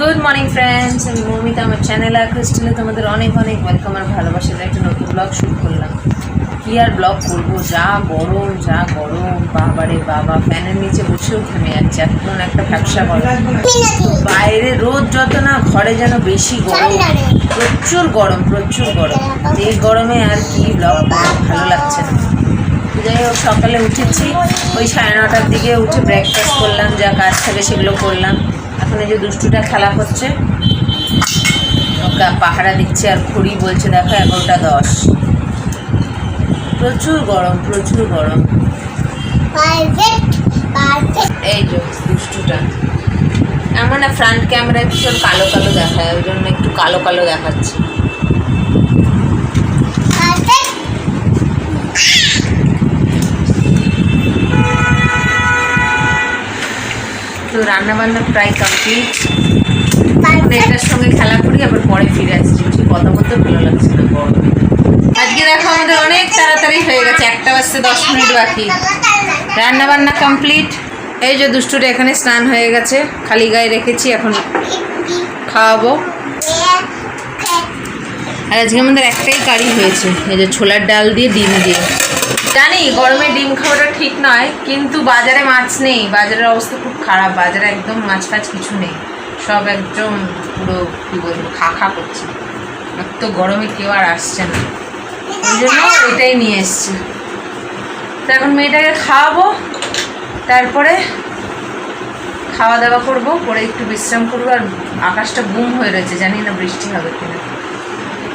Good morning friends আমি মৌমিতা, আমার channel আর ক্রিস্টালে তোমাদের অনেক অনেক ওয়েলকাম আর ভালোবাসার একটা নতুন ব্লগ শুরু করলাম। কী আর ব্লগ করব? যা গরম যা গরম। বাবারে বাবা ফ্যানের নিচে বসেও থেমে যাচ্ছে এখন একটা ব্যবসা করে। বাইরে রোদ যত না, ঘরে যেন বেশি গরম। প্রচুর গরম প্রচুর গরম। এই গরমে আর কি ব্লগ ভালো লাগছে না। হোক সকালে উঠেছি। ওই সাড়ে নটার দিকে উঠে ব্রেকফাস্ট করলাম, যা কাজ থাকে সেগুলো করলাম। এখন এই যে দুষ্টুটা খেলা করছে পাহারা দিচ্ছে আর ঘড়ি বলছে, দেখো এগারোটা দশ। প্রচুর গরম প্রচুর গরম। এই যে দুষ্টুটা। আমার না ফ্রন্ট ক্যামেরায় ভীষণ কালো কালো দেখায়, ওই জন্য একটু কালো কালো দেখাচ্ছে। তো রান্না বান্না প্রায় কমপ্লিট এটার সঙ্গে খেলা করি আবার পরে ফিরে আসছি। ঠিক কথা বলতে ভালো লাগছে না গরমে আজকে দেখো আমাদের অনেক তাড়াতাড়ি হয়ে গেছে একটা বাজতে দশ মিনিট বাকি। রান্না বান্না কমপ্লিট এই যে দুষ্টুটা এখানে স্নান হয়ে গেছে খালি গায়ে রেখেছি এখন খাওয়াবো। আর আজকে আমাদের একটাই কারি হয়েছে এই যে ছোলার ডাল দিয়ে ডিম দিয়ে। জানি, গরমে ডিম খাওয়াটা ঠিক নয়, কিন্তু বাজারে মাছ নেই, বাজারের অবস্থা খুব খারাপ, বাজারে একদম মাছ ফাছ কিছু নেই, সব একদম পুরো, কী বলব, খা খা করছে। তো গরমে কেউ আর আসছে না। ওই জন্য এটাই নিয়ে এসছে। তো এখন মেয়েটাকে খাওয়াবো, তারপরে খাওয়া দাওয়া করব, করে একটু বিশ্রাম করব, আর আকাশটা গুম হয়ে রয়েছে, জানি না বৃষ্টি হবে কিনা।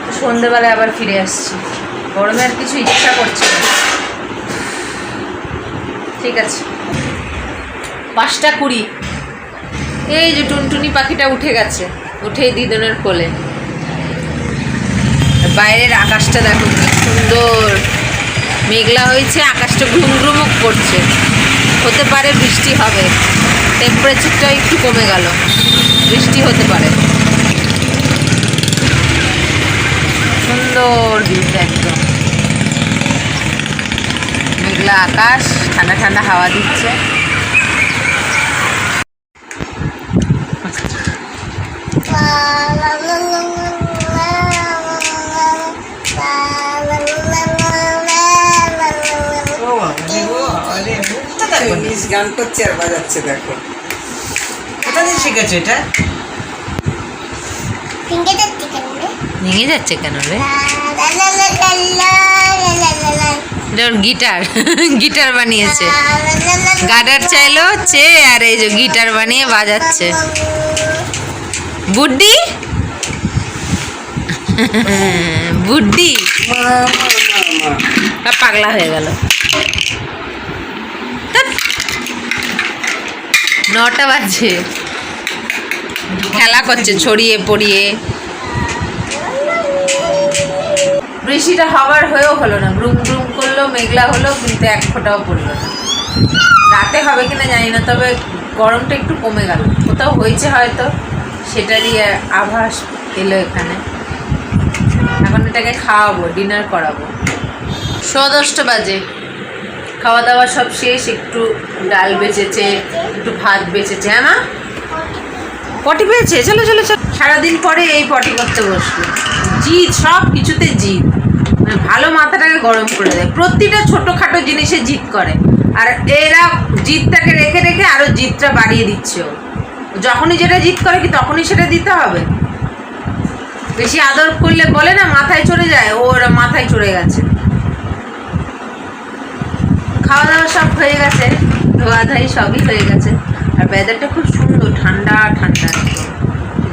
তো সন্ধেবেলায় আবার ফিরে আসছি। গরমে আর কিছু ইচ্ছা করছে না। ঠিক আছে। পাঁচটা কুড়ি। এই যে টুনটুনি পাখিটা উঠে গেছে, উঠেই দিদনের কোলে। বাইরের আকাশটা দেখো কি সুন্দর। মেঘলা হয়েছে, আকাশটা ঘুমঘুমুক করছে। হতে পারে বৃষ্টি হবে। টেম্পারেচারটা একটু কমে গেল। বৃষ্টি হতে পারে। সুন্দর ভিউটা একদম। মেঘলা আকাশ। ঠান্ডা ঠান্ডা হাওয়া দিচ্ছে। গান করছে আর বাজাচ্ছে দেখো। কোথা থেকে শিখেছো এটা? ভেঙে যাচ্ছে কেন রে? যেমন গিটার গিটার বানিয়েছে। গাডার চাইলো চে আর এই যে গিটার বানিয়ে বাজাচ্ছে। বুড্ডি? বুড্ডি? পাগলা হয়ে গেল। নটা বাজছে খেলা করছে ছড়িয়ে পড়িয়ে। বৃষ্টিটা হবার হয়েও হলো না। গ্রুম গ্রুম মেঘলা হলো কিন্তু এক ফোঁটাও পড়ল না। রাতে হবে কিনা জানি না, তবে গরমটা একটু কমে গেল। কোথাও হয়েছে হয়তো, সেটারই আভাস এলো এখানে। এখন এটাকে খাওয়াবো ডিনার করাবো। শ দশটা বাজে। খাওয়া দাওয়া সব শেষ, একটু ডাল বেঁচেছে, একটু ভাত বেঁচেছে। হ্যাঁ মা? পটি পেয়েছে? চলো চলো চলো। সারাদিন পরে এই পটি করতে বসল। জিদ, সব কিছুতে জিদ। মানে ভালো গরম করে দেয়। প্রতিটা ছোটোখাটো জিনিসে জিদ করে। আর এরা জিদটাকে রেখে রেখে আরও জিদটা বাড়িয়ে দিচ্ছে ও। যখনই যেটা জিদ করে কি তখনই সেটা দিতে হবে? বেশি আদর করলে বলে না, মাথায় চড়ে যায়, ও ওরা মাথায় চড়ে গেছে। খাওয়া দাওয়া সব হয়ে গেছে ধোয়া ধাই সবই হয়ে গেছে। আর ওয়েদারটা খুব সুন্দর, ঠান্ডা ঠান্ডা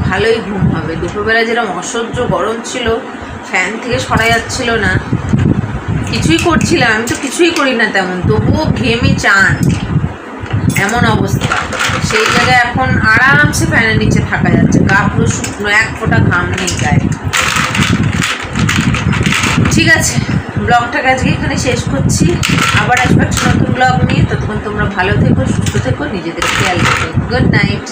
ভালোই ঘুম হবে। দুপুরবেলা যেরকম অসহ্য গরম ছিল ফ্যান থেকে সরা যাচ্ছিল না। কিছুই করছিলাম, আমি তো কিছুই করি না তেমন, তবুও ঘেমে চান। এমন অবস্থা। সেই জায়গায় এখন আরামসে ফ্যানের নিচে থাকা যাচ্ছে, গা পুরো শুকনো, এক ফোঁটা ঘাম নেই গায়ে। ঠিক আছে, ব্লগটাকে আজকে এখানে শেষ করছি। আবার আসব নতুন ব্লগ নিয়ে। ততক্ষণ তোমরা ভালো থেকো, সুস্থ থেকো, নিজেদের খেয়াল রেখো। Good night